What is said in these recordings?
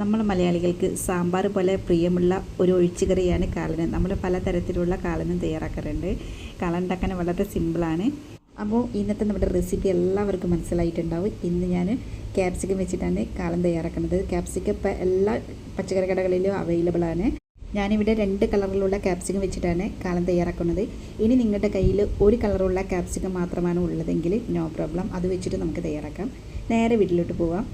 നമ്മൾ മലയാളികൾക്ക് സാമ്പാർ പോലെ പ്രിയമുള്ള ഒരു ഒഴിച്ചുകറിയാണ് കാളന്. നമ്മൾ പലതരത്തിലുള്ള കാളനും തയ്യാറാക്കാറുണ്ട്. കാളൻ ഉണ്ടാക്കാൻ വളരെ സിമ്പിളാണ്. അപ്പോൾ ഇന്നത്തെ നമ്മുടെ റെസിപ്പി എല്ലാവർക്കും മനസ്സിലായിട്ടുണ്ടാവും. ഇന്ന് ഞാൻ ക്യാപ്സിക്കം വെച്ചിട്ടാണ് കാളൻ തയ്യാറാക്കുന്നത്. ക്യാപ്സിക്കം ഇപ്പം എല്ലാ പച്ചക്കറി കടകളിലും അവൈലബിൾ ആണ്. ഞാനിവിടെ രണ്ട് കളറിലുള്ള ക്യാപ്സിക്കം വെച്ചിട്ടാണ് കാലം തയ്യാറാക്കുന്നത്. ഇനി നിങ്ങളുടെ കയ്യിൽ ഒരു കളറുള്ള ക്യാപ്സിക്കം മാത്രമാണ് ഉള്ളതെങ്കിൽ നോ പ്രോബ്ലം അത് വെച്ചിട്ട് നമുക്ക് തയ്യാറാക്കാം. നേരെ വീട്ടിലോട്ട് പോവാം.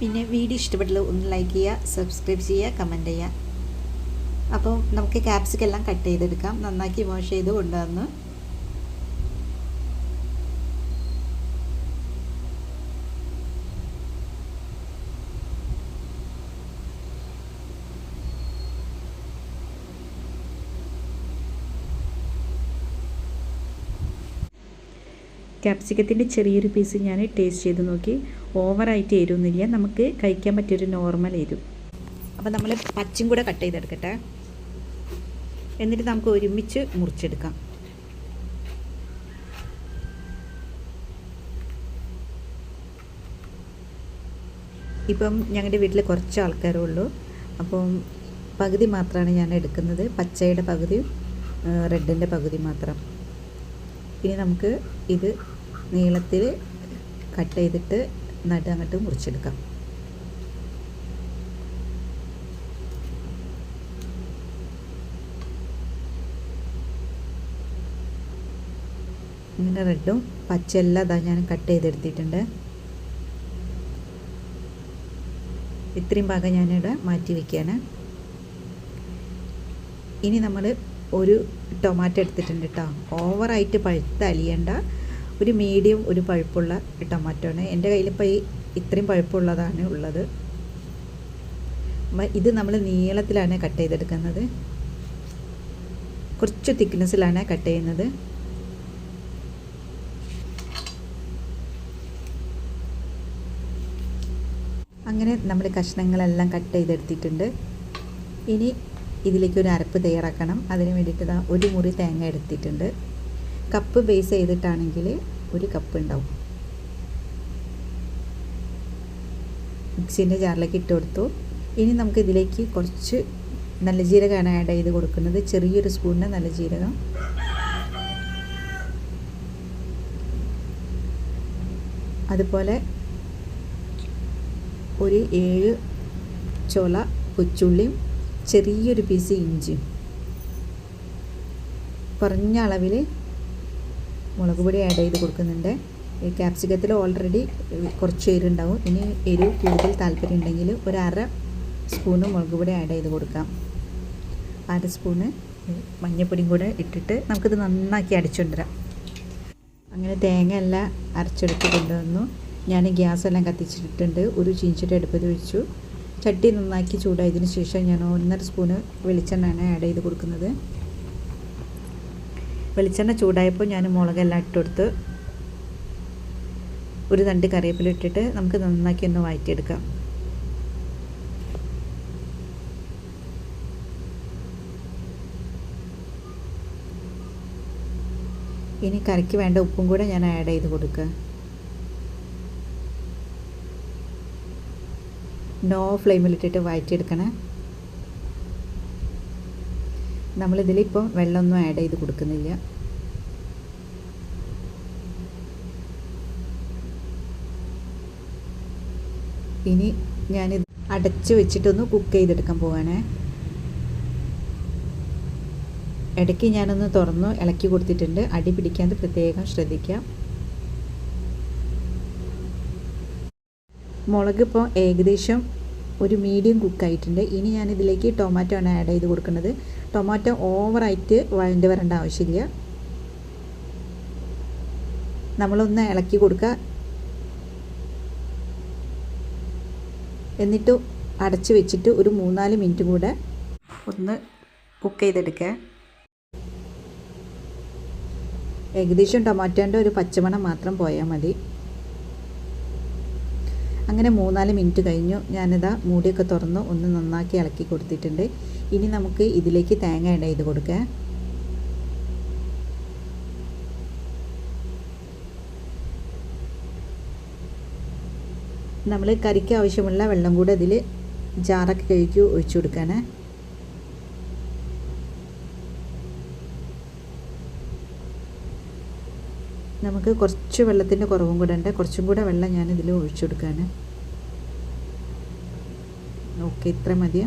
പിന്നെ വീഡിയോ ഇഷ്ടപ്പെട്ടുള്ള ഒന്ന് ലൈക്ക് ചെയ്യുക സബ്സ്ക്രൈബ് ചെയ്യുക കമന്റ് ചെയ്യുക. അപ്പോൾ നമുക്ക് ക്യാപ്സിക്കം എല്ലാം കട്ട് ചെയ്തെടുക്കാം. നന്നാക്കി വാഷ് ചെയ്ത് കൊണ്ടുവന്ന് ക്യാപ്സിക്കത്തിന്റെ ചെറിയൊരു പീസ് ഞാൻ ടേസ്റ്റ് ചെയ്ത് നോക്കി. ഓവറായിട്ട് എരുന്നില്ല നമുക്ക് കഴിക്കാൻ പറ്റിയൊരു നോർമൽ എരും അപ്പോൾ നമ്മൾ പച്ചും കൂടെ കട്ട് ചെയ്തെടുക്കട്ടെ. എന്നിട്ട് നമുക്ക് ഒരുമിച്ച് മുറിച്ചെടുക്കാം. ഇപ്പം ഞങ്ങളുടെ വീട്ടിൽ കുറച്ച് ആൾക്കാരേ ഉള്ളൂ. അപ്പം പകുതി മാത്രമാണ് ഞാൻ എടുക്കുന്നത്. പച്ചയുടെ പകുതിയും റെഡിന്റെ പകുതി മാത്രം. ഇനി നമുക്ക് ഇത് നീളത്തിൽ കട്ട് ചെയ്തിട്ട് നടു അങ്ങോട്ട് മുറിച്ചെടുക്കാം. ഇങ്ങനെ റെഡും പച്ചയെല്ലാം അതാ ഞാൻ കട്ട് ചെയ്തെടുത്തിട്ടുണ്ട്. ഇത്രയും ഭാഗം ഞാനിവിടെ മാറ്റി വയ്ക്കുകയാണ് ഇനി നമ്മൾ ഒരു ടൊമാറ്റോ എടുത്തിട്ടുണ്ട് കേട്ടോ ഓവറായിട്ട് പഴുത്ത് അലിയണ്ട. ഒരു മീഡിയം ഒരു പഴുപ്പുള്ള ടൊമാറ്റോ ആണ്. എന്റെ കയ്യിലിപ്പോൾ ഈ ഇത്രയും പഴുപ്പുള്ളതാണ് ഉള്ളത്. ഇത് നമ്മൾ നീളത്തിലാണ് കട്ട് ചെയ്തെടുക്കുന്നത്. കുറച്ച് തിക്നെസ്സിലാണ് കട്ട് ചെയ്യുന്നത്. അങ്ങനെ നമ്മൾ കഷ്ണങ്ങളെല്ലാം കട്ട് ചെയ്തെടുത്തിട്ടുണ്ട്. ഇനി ഇതിലേക്ക് ഒരു അരപ്പ് തയ്യാറാക്കണം. അതിന് വേണ്ടിയിട്ട് ഒരു മുറി തേങ്ങ എടുത്തിട്ടുണ്ട്. കപ്പ് ബേസ് ചെയ്തിട്ടാണെങ്കിൽ ഒരു കപ്പ് ഉണ്ടാവും. മിക്സീന്റെ ജാറിലേക്ക് ഇട്ട് കൊടുത്തു. ഇനി നമുക്ക് ഇതിലേക്ക് കുറച്ച് നല്ല ജീരകമാണ് ആഡ് ചെയ്ത് കൊടുക്കുന്നത്. ചെറിയൊരു സ്പൂണിന് നല്ല ജീരകം. അതുപോലെ ഒരു ഏഴ് ചോള കൊച്ചുള്ളിയും ചെറിയൊരു പീസ് ഇഞ്ചിയും. കുറഞ്ഞ അളവിൽ മുളക് പൊടി ആഡ് ചെയ്ത് കൊടുക്കുന്നുണ്ട്. ക്യാപ്സിക്കത്തിൽ ഓൾറെഡി കുറച്ച് എരിവുണ്ടാവും. ഇനി എരിവ് കൂടുതൽ താല്പര്യം ഉണ്ടെങ്കിൽ ഒരു അര സ്പൂണ് മുളക് പൊടി ആഡ് ചെയ്ത് കൊടുക്കാം. അര സ്പൂണ് മഞ്ഞൾപ്പൊടിയും കൂടെ ഇട്ടിട്ട് നമുക്കിത് നന്നാക്കി അടിച്ചുകൊണ്ടുവരാം അങ്ങനെ തേങ്ങ എല്ലാം അരച്ചെടുത്ത് കൊണ്ടുവന്നു. ഞാൻ ഗ്യാസ് എല്ലാം കത്തിച്ചിട്ടുണ്ട്. ഒരു ചീഞ്ചിട്ട് അടുപ്പത്ത് വെച്ചു. ചട്ടി നന്നാക്കി ചൂടായതിന് ശേഷം ഞാൻ ഒന്നര സ്പൂണ് വെളിച്ചെണ്ണയാണ് ആഡ് ചെയ്ത് കൊടുക്കുന്നത്. വെളിച്ചെണ്ണ ചൂടായപ്പോൾ ഞാൻ മുളകെല്ലാം ഇട്ട് കൊടുത്ത് ഒരു തണ്ട് കറിവേപ്പില ഇട്ടിട്ട് നമുക്ക് നന്നാക്കി ഒന്ന് വഴറ്റിയെടുക്കാം. ഇനി കറിക്ക് വേണ്ട ഉപ്പും കൂടെ ഞാൻ ആഡ് ചെയ്ത് കൊടുക്കുക. നോ ഫ്ലെയിമിലിട്ടിട്ട് വഴറ്റിയെടുക്കണേ. നമ്മളിതിലിപ്പം വെള്ളമൊന്നും ആഡ് ചെയ്ത് കൊടുക്കുന്നില്ല. ഇനി ഞാനിത് അടച്ചു വെച്ചിട്ടൊന്ന് കുക്ക് ചെയ്തെടുക്കാൻ പോവാണേ. ഇടയ്ക്ക് ഞാനൊന്ന് തുറന്നു ഇളക്കി കൊടുത്തിട്ടുണ്ട്. അടി പിടിക്കാതെ പ്രത്യേകം ശ്രദ്ധിക്കാം. മുളക് ഇപ്പോൾ ഏകദേശം ഒരു മീഡിയം കുക്കായിട്ടുണ്ട് ഇനി ഞാനിതിലേക്ക് ടൊമാറ്റോ ആണ് ആഡ് ചെയ്ത് കൊടുക്കുന്നത്. ടൊമാറ്റോ ഓവറായിട്ട് വഴണ്ടി വരേണ്ട ആവശ്യമില്ല. നമ്മളൊന്ന് ഇളക്കി കൊടുക്കുക എന്നിട്ട് അടച്ച് വെച്ചിട്ട് ഒരു മൂന്നാൽ മിനിറ്റ് കൂടെ ഒന്ന് കുക്ക് ചെയ്തെടുക്കുക ഏകദേശം ടൊമാറ്റോന്റെ ഒരു പച്ചമണം മാത്രം പോയാൽ മതി. അങ്ങനെ മൂന്നാൽ മിനിറ്റ് കഴിഞ്ഞു. ഞാനിതാ മൂടിയൊക്കെ തുറന്ന് ഒന്ന് നന്നാക്കി ഇളക്കി കൊടുത്തിട്ടുണ്ട്. ഇനി നമുക്ക് ഇതിലേക്ക് തേങ്ങ ഇട ചെയ്ത് കൊടുക്കാം. നമ്മൾ കറിക്ക് ആവശ്യമുള്ള വെള്ളം കൂടെ അതിൽ ജാറൊക്കെ കഴുകി ഒഴിച്ചു കൊടുക്കാനേ നമുക്ക് കുറച്ച് വെള്ളത്തിന്റെ കുറവും കൂടെ ഉണ്ട്. കുറച്ചും കൂടെ വെള്ളം ഞാൻ ഇതിൽ ഒഴിച്ചു കൊടുക്കുകയാണ് ഓക്കെ ഇത്ര മതി.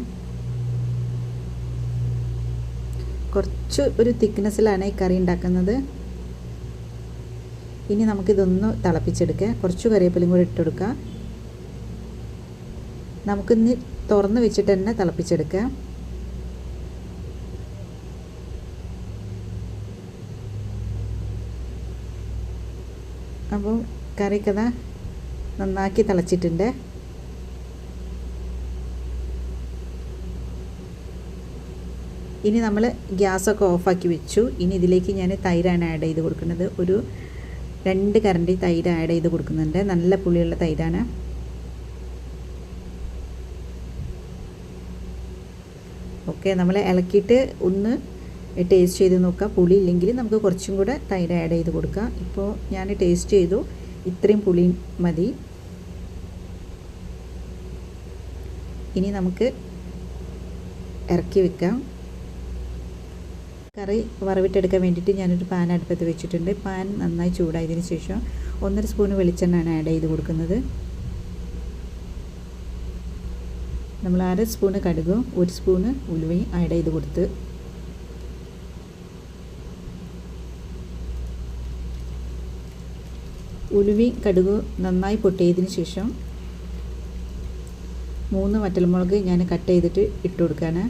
കുറച്ച് ഒരു തിക്നെസ്സിലാണ് ഈ കറി ഉണ്ടാക്കുന്നത്. ഇനി നമുക്കിതൊന്ന് തിളപ്പിച്ചെടുക്കുക. കുറച്ച് കറിവേപ്പിലയും കൂടി ഇട്ടെടുക്കുക. നമുക്കിന്ന് തുറന്ന് വെച്ചിട്ട് തന്നെ തിളപ്പിച്ചെടുക്കുക. അപ്പോൾ കറിക്കഥ നന്നാക്കി തിളച്ചിട്ടുണ്ട്. ഇനി നമ്മൾ ഗ്യാസൊക്കെ ഓഫാക്കി വെച്ചു. ഇനി ഇതിലേക്ക് ഞാൻ തൈരാണ് ആഡ് ചെയ്ത് കൊടുക്കുന്നത്. ഒരു രണ്ട് കരണ്ടി തൈര് ആഡ് ചെയ്ത് കൊടുക്കുന്നുണ്ട്. നല്ല പുളിയുള്ള തൈരാണ്. ഓക്കെ നമ്മൾ ഇളക്കിയിട്ട് ഒന്ന് ടേസ്റ്റ് ചെയ്ത് നോക്കുക പുളി ഇല്ലെങ്കിൽ നമുക്ക് കുറച്ചും കൂടെ തൈര് ആഡ് ചെയ്ത് കൊടുക്കാം. ഇപ്പോൾ ഞാൻ ടേസ്റ്റ് ചെയ്തു. ഇത്രയും പുളി മതി. ഇനി നമുക്ക് ഇറക്കി വെക്കാം. കറി വറവിട്ടെടുക്കാൻ വേണ്ടിയിട്ട് ഞാനൊരു പാൻ അടുപ്പത്ത് വെച്ചിട്ടുണ്ട്. പാൻ നന്നായി ചൂടായതിന് ശേഷം ഒന്നര സ്പൂൺ വെളിച്ചെണ്ണയാണ് ആഡ് ചെയ്ത് കൊടുക്കുന്നത്. നമ്മൾ അര സ്പൂണ് കടുകും ഒരു സ്പൂണ് ഉലുവയും ആഡ് ചെയ്ത് കൊടുത്ത് ഉലുവി കടുക് നന്നായി പൊട്ടിയതിന് ശേഷം മൂന്ന് വറ്റൽമുളക് ഞാൻ കട്ട് ചെയ്തിട്ട് ഇട്ട് കൊടുക്കുകയാണ്.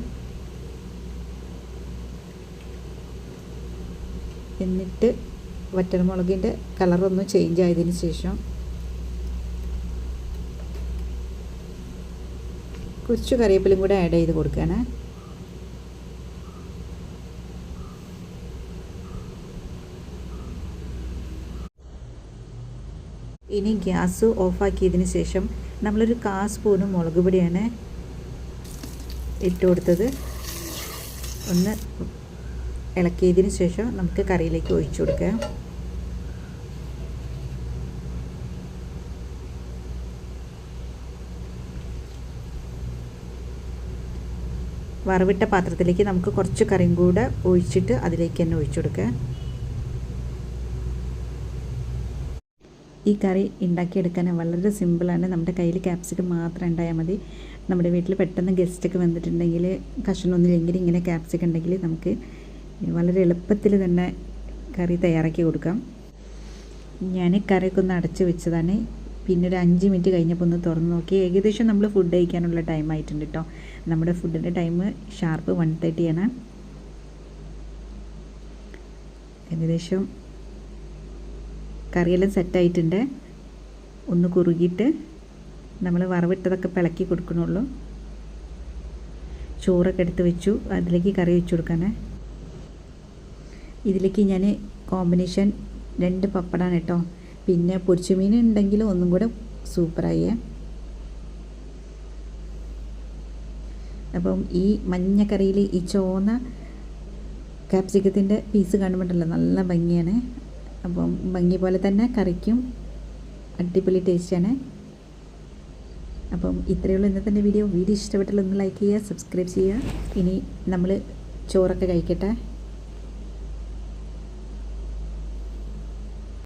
എന്നിട്ട് വറ്റൽമുളകിന്റെ കളറൊന്ന് ചേഞ്ച് ആയതിന് ശേഷം കുറച്ച് കറിവേപ്പിലും കൂടെ ആഡ് ചെയ്ത് കൊടുക്കുകയാണ്. ഇനി ഗ്യാസ് ഓഫാക്കിയതിന് ശേഷം നമ്മളൊരു കാ സ്പൂണ് മുളക് പൊടിയാണ് ഇട്ട് കൊടുത്തത്. ഒന്ന് ഇളക്കിയതിന് ശേഷം നമുക്ക് കറിയിലേക്ക് ഒഴിച്ചു കൊടുക്കാം വറവിട്ട പാത്രത്തിലേക്ക് നമുക്ക് കുറച്ച് കറിയും കൂടെ ഒഴിച്ചിട്ട് അതിലേക്ക് തന്നെ ഒഴിച്ചു കൊടുക്കുക. ഈ കറി ഉണ്ടാക്കിയെടുക്കാൻ വളരെ സിമ്പിളാണ്. നമ്മുടെ കയ്യിൽ ക്യാപ്സിക്കം മാത്രം ഉണ്ടായാൽ മതി. നമ്മുടെ വീട്ടിൽ പെട്ടെന്ന് ഗസ്റ്റൊക്കെ വന്നിട്ടുണ്ടെങ്കിൽ കഷ്ണമൊന്നുമില്ലെങ്കിൽ ഇങ്ങനെ ക്യാപ്സിക്കം ഉണ്ടെങ്കിൽ നമുക്ക് വളരെ എളുപ്പത്തിൽ തന്നെ കറി തയ്യാറാക്കി കൊടുക്കാം. ഞാൻ കറിയൊക്കെ ഒന്ന് അടച്ച് വെച്ചതാണ്. പിന്നെ ഒരു അഞ്ച് മിനിറ്റ് കഴിഞ്ഞപ്പോൾ ഒന്ന് തുറന്ന് നോക്കി. ഏകദേശം നമ്മൾ ഫുഡ് കഴിക്കാനുള്ള ടൈം ആയിട്ടുണ്ട് കേട്ടോ നമ്മുടെ ഫുഡിന്റെ ടൈം ഷാർപ്പ് വൺ തേർട്ടിയാണ് ഏകദേശം കറിയെല്ലാം സെറ്റായിട്ടുണ്ട് ഒന്ന് കുറുകിയിട്ട് നമ്മൾ വറവിട്ടതൊക്കെ പിളക്കി കൊടുക്കണുള്ളൂ. ചോറൊക്കെ എടുത്ത് വെച്ചു. അതിലേക്ക് കറി വെച്ച് കൊടുക്കാനേ. ഇതിലേക്ക് ഞാൻ കോമ്പിനേഷൻ രണ്ട് പപ്പടാണ് കേട്ടോ. പിന്നെ പൊരിച്ചുമീൻ ഉണ്ടെങ്കിൽ ഒന്നും കൂടെ സൂപ്പറായി അപ്പം ഈ മഞ്ഞക്കറിയിൽ ഈ ചോന്ന കാപ്സിക്കത്തിന്റെ പീസ് കാണുമ്പോണ്ടല്ലോ നല്ല ഭംഗിയാണ്. അപ്പം ഭംഗി പോലെ തന്നെ കറിക്കും. അടിപൊളി ടേസ്റ്റാണ് അപ്പം ഇത്രയേ ഉള്ളൂ ഇന്നത്തെ വീഡിയോ വീഡിയോ ഇഷ്ടപ്പെട്ടാൽ ഒന്ന് ലൈക്ക് ചെയ്യുക സബ്സ്ക്രൈബ് ചെയ്യുക. ഇനി നമ്മൾ ചോറൊക്കെ കഴിക്കട്ടെ.